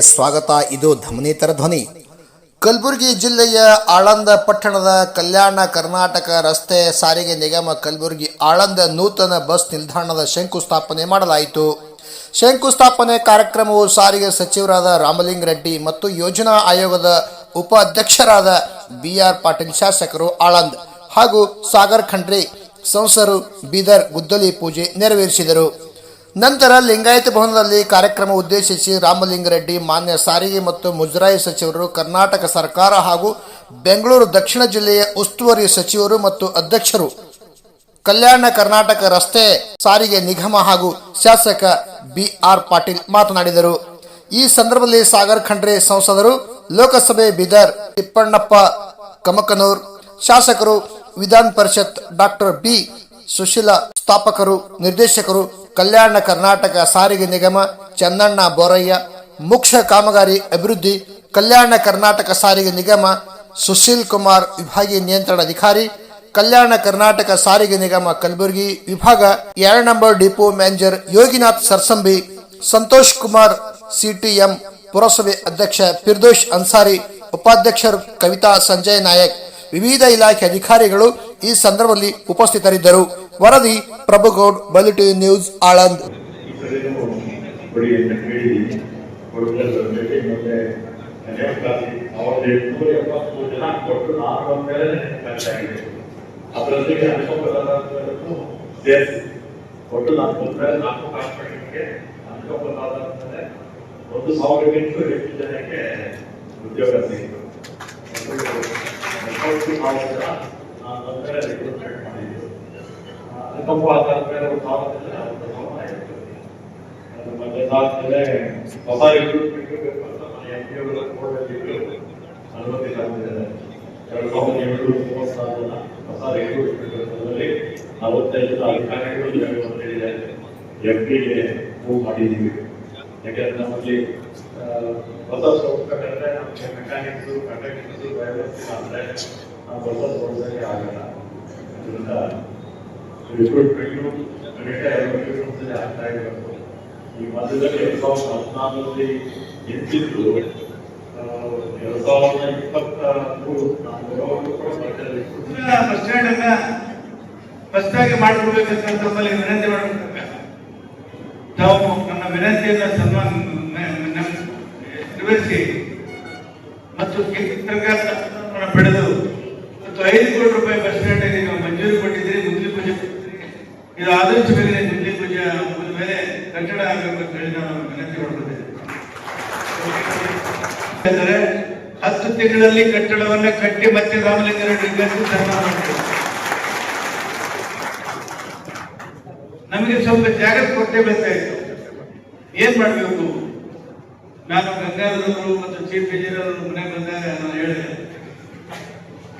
ಸ್ವಾಗತ. ಇದು ಧಮನಿತರ ಧ್ವನಿ. ಕಲಬುರಗಿ ಜಿಲ್ಲೆಯ ಆಳಂದ ಪಟ್ಟಣದ ಕಲ್ಯಾಣ ಕರ್ನಾಟಕ ರಸ್ತೆ ಸಾರಿಗೆ ನಿಗಮ ಕಲಬುರಗಿ ಆಳಂದ ನೂತನ ಬಸ್ ನಿಲ್ದಾಣದ ಶಂಕುಸ್ಥಾಪನೆ ಮಾಡಲಾಯಿತು. ಶಂಕುಸ್ಥಾಪನೆ ಕಾರ್ಯಕ್ರಮವು ಸಾರಿಗೆ ಸಚಿವರಾದ ರಾಮಲಿಂಗ ರೆಡ್ಡಿ ಮತ್ತು ಯೋಜನಾ ಆಯೋಗದ ಉಪಾಧ್ಯಕ್ಷರಾದ ಬಿ ಆರ್ ಪಾಟೀಲ್, ಶಾಸಕರು ಆಳಂದ್ ಹಾಗೂ ಸಾಗರ್ ಖಂಡ್ರಿ, ಸಂಸರು ಬೀದರ್ ಗುದ್ದಲಿ ಪೂಜೆ ನೆರವೇರಿಸಿದರು. ನಂತರ ಲಿಂಗಾಯತ ಭವನದಲ್ಲಿ ಕಾರ್ಯಕ್ರಮ ಉದ್ದೇಶಿಸಿ ರಾಮಲಿಂಗರೆಡ್ಡಿ, ಮಾನ್ಯ ಸಾರಿಗೆ ಮತ್ತು ಮುಜರಾಯಿ ಸಚಿವರು, ಕರ್ನಾಟಕ ಸರ್ಕಾರ ಹಾಗೂ ಬೆಂಗಳೂರು ದಕ್ಷಿಣ ಜಿಲ್ಲೆಯ ಉಸ್ತುವಾರಿ ಸಚಿವರು ಮತ್ತು ಅಧ್ಯಕ್ಷರು, ಕಲ್ಯಾಣ ಕರ್ನಾಟಕ ರಸ್ತೆ ಸಾರಿಗೆ ನಿಗಮ ಹಾಗೂ ಶಾಸಕ ಬಿ ಆರ್ ಪಾಟೀಲ್ ಮಾತನಾಡಿದರು. ಈ ಸಂದರ್ಭದಲ್ಲಿ ಸಾಗರ್ ಖಂಡ್ರೆ ಸಂಸದರು, ಲೋಕಸಭೆ ಬಿದರ್ ತಿಪ್ಪಣ್ಣಪ್ಪ ಕಮಕನೂರ್, ಶಾಸಕರು ವಿಧಾನ ಪರಿಷತ್ ಡಾಕ್ಟರ್ ಬಿ ಸುಶೀಲ ಸ್ಥಾಪಕರು, ನಿರ್ದೇಶಕರು ಕಲ್ಯಾಣ ಕರ್ನಾಟಕ ಸಾರಿಗೆ ನಿಗಮ, ಚನ್ನಣ್ಣ ಬೋರಯ್ಯ, ಮುಖ್ಯ ಕಾಮಗಾರಿ ಅಭಿವೃದ್ಧಿ, ಕಲ್ಯಾಣ ಕರ್ನಾಟಕ ಸಾರಿಗೆ ನಿಗಮ, ಸುಶೀಲ್ ಕುಮಾರ್ ವಿಭಾಗೀಯ ನಿಯಂತ್ರಣ ಅಧಿಕಾರಿ, ಕಲ್ಯಾಣ ಕರ್ನಾಟಕ ಸಾರಿಗೆ ನಿಗಮ ಕಲಬುರಗಿ ವಿಭಾಗ, ಎರಡು number depot manager Yoginath Sarsambi, Santosh Kumar CTM ಪುರಸಭೆ ಅಧ್ಯಕ್ಷ ಪಿರ್ದೋಷ್ ಅನ್ಸಾರಿ, ಉಪಾಧ್ಯಕ್ಷರು ಕವಿತಾ ಸಂಜಯ್ ನಾಯಕ್ ವಿವಿಧ ಇಲಾಖೆ ಅಧಿಕಾರಿಗಳು ಈ ಸಂದರ್ಭದಲ್ಲಿ ಉಪಸ್ಥಿತರಿದ್ದರು. ವರದಿ, ಪ್ರಭುಗೌಡ್ ಬಲಿಟಿ ನ್ಯೂಸ್, ಆಳಂದ್. ಒಟ್ಟು ಬಂದ ನಾಲ್ಕು ಕಾರ್ಪೊರೇಟ್ಗೆ ಅನುಕೂಲವಾದಂತೆ ಒಂದು ಹೆಚ್ಚು ಜನಕ್ಕೆ ಉದ್ಯೋಗ ಅದು ಮತ್ತೆ ಅದಾದ್ಮೇಲೆ ಹೊಸ ರಿಕ್ರೂಟ್ಮೆಂಟ್ ಬೇಕು ಸಾವಿರದ ಅಂತ ಹೇಳಿದ್ದಾರೆ ಮಾಡಿದ್ದೀವಿ ಯಾಕೆಂದ್ರೆ ನಮ್ಮಲ್ಲಿ ಹೊಸ ಆಗಲ್ಲ. ಅದರಿಂದ ರಿಕ್ರೂಟ್ಮೆಂಟು ರಿಟೈರ್ಮೆಂಟ್ ಆಗ್ತಾ ಇರಬೇಕು. ಈ ಮಾಡಿಕೊಡ್ಬೇಕಂತ ತಮ್ಮಲ್ಲಿ ವಿನಂತಿ ಮಾಡಬೇಕು ನನ್ನ ವಿನಂತಿಯನ್ನ ಸನ್ಮಾನ ನೆರವೇರಿಸಿ ಮತ್ತು ಸರ್ಕಾರ ಪಡೆದು ಮತ್ತು ಐದು ಕೋಟಿ ರೂಪಾಯಿ ಬಸ್ ಸ್ಟ್ಯಾಂಡಲ್ಲಿ ನೀವು ಮಂಜೂರು ಕೊಟ್ಟಿದ್ದೀರಿ ಗುದ್ಲಿ ಪೂಜೆ. ಇದು ಆದಷ್ಟು ಬೇಗನೆ ಗುದ್ಲಿ ಪೂಜೆ ಮುಗಿದ ಮೇಲೆ ಕಟ್ಟಡ ಆಗಬೇಕು ಅಂತ ಹೇಳಿ ನಾನು ವಿನಂತಿ ಅಂದರೆ ಹತ್ತು ತಿಂಗಳಲ್ಲಿ ಕಟ್ಟಡವನ್ನ ಕಟ್ಟಿ ಮತ್ತೆ ರಾಮಲಿಂಗಾರೆಡ್ಡಿ ಸನ್ಮಾನ ಮಾಡ್ತೇವೆ ನಮಗೆ ಸ್ವಲ್ಪ ಜಾಗ ಕೊಟ್ಟೇ ಬೇಕಾಯಿತು ಏನ್ ಮಾಡಬೇಕು? ನಾನು ಗಂಗಾಧರರು ಮತ್ತು ಚೀಫ್ ಇಂಜಿನಿಯರ್ ಮನೆ ಬಂದಾಗ ನಾನು ಹೇಳಿದೆ,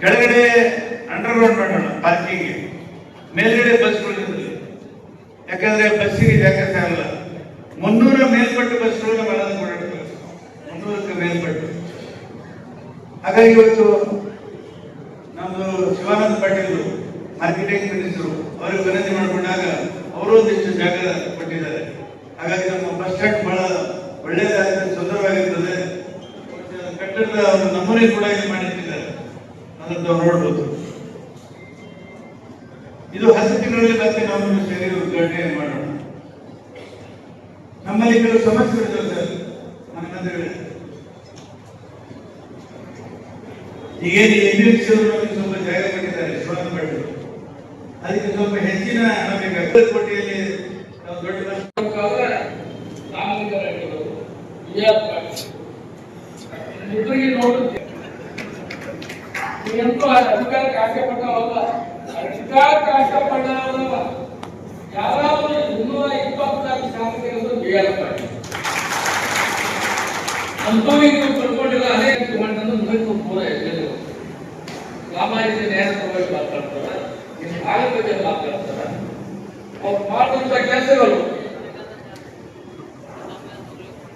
ಕೆಳಗಡೆ ಅಂಡರ್ ಗ್ರೌಂಡ್ ಮಾಡೋಣ ಪಾರ್ಕಿಂಗ್ ಮೇಲ್ಗಡೆ ಬಸ್ಗಳು ಯಾಕಂದ್ರೆ ಬಸ್ಸಿಗೆ ಜಾಗ ಆಗಲ್ಲ. ಮುನ್ನೂರ ಮೇಲ್ಪಟ್ಟು ಬಸ್ಗಳನ್ನ ಮಾಡೋದು ಓಡಾಡ್ತವೆ ಮುನ್ನೂರಕ್ಕೆ ಮೇಲ್ಪಟ್ಟು. ಹಾಗಾಗಿ ಇವತ್ತು ನಮ್ದು ಶಿವಾನಂದ ಪಾಟೀಲ್ ಮಾರ್ಕೆಟಿಂಗ್ ಮಿನಿಸ್ಟರು ಅವರಿಗೆ ವಿನಂತಿ ಮಾಡಿಕೊಂಡಾಗ ಅವರು ಒಂದಿಷ್ಟು ಜಾಗ ಕೊಟ್ಟಿದ್ದಾರೆ. ಹಾಗಾಗಿ ನಮ್ಮ ಬಸ್ ಸ್ಟ್ಯಾಂಡ್ ಬಹಳ ಒಳ್ಳೆಯದಾಗಿದೆ ಸುಂದರವಾಗಿರ್ತದೆ. ಕಟ್ಟಡದ ನಮೂನೆ ಕೂಡ ಇಲ್ಲಿ ಮಾಡಿಟ್ಟಿದ್ದಾರೆ ಅದನ್ನು ನೋಡ್ಬೋದು. ಇದು ಹತ್ತು ತಿಂಗಳಲ್ಲಿ ಮತ್ತೆ ನಾವು ಸೇರಿ ಉದ್ಘಾಟನೆ ಮಾಡೋಣ. ನಮ್ಮಲ್ಲಿ ಕೆಲವು ಸಮಸ್ಯೆಗಳಿದ್ದಾವೆ ಸರ್ ಮನೆಮಂದಿರಗಳಲ್ಲಿ ಈಗೇನು ಎಬಿಎಂಸಿ ಅವರು ಸ್ವಲ್ಪ ಜಾಗ ಕೊಟ್ಟಿದ್ದಾರೆ ಪಾಟೀಲ್ ಅದಕ್ಕೆ ಸ್ವಲ್ಪ ಹೆಚ್ಚಿನ ನಮಗೆ ಕೋಟೆಯಲ್ಲಿ ನಾವು ದೊಡ್ಡ ಇಬ್ಬರಿಗೆ ನೋಡುತ್ತೆ ನೀವಂತೂ ಅಧಿಕಾರಕ್ಕೆ ಆಸೆ ಪಟ್ಟವಲ್ಲ ಅಧಿಕಾರಕ್ಕೆ ಆಸೆಪಟ್ಟವಲ್ಲ ಯಾರಾದರೂ ಮುನ್ನೂರ ಇಪ್ಪತ್ನಾಲ್ಕು ಶಾಸಕರನ್ನು ಬೇಯಲ್ಲ ಅಂತೂ ನೀವು ತಿಳ್ಕೊಂಡಿಲ್ಲ ಅದೇ ತಗೊಂಡು ಮುಗಿತು ಪೂರ ಎಲ್ಲರೂ ಸಾಮಾಜಿಕ ನ್ಯಾಯ ಮಾತಾಡ್ತಾರೆ ಮಾತಾಡ್ತಾರ ಅವ್ರು ಮಾಡುವಂತ ಕೆಲಸಗಳು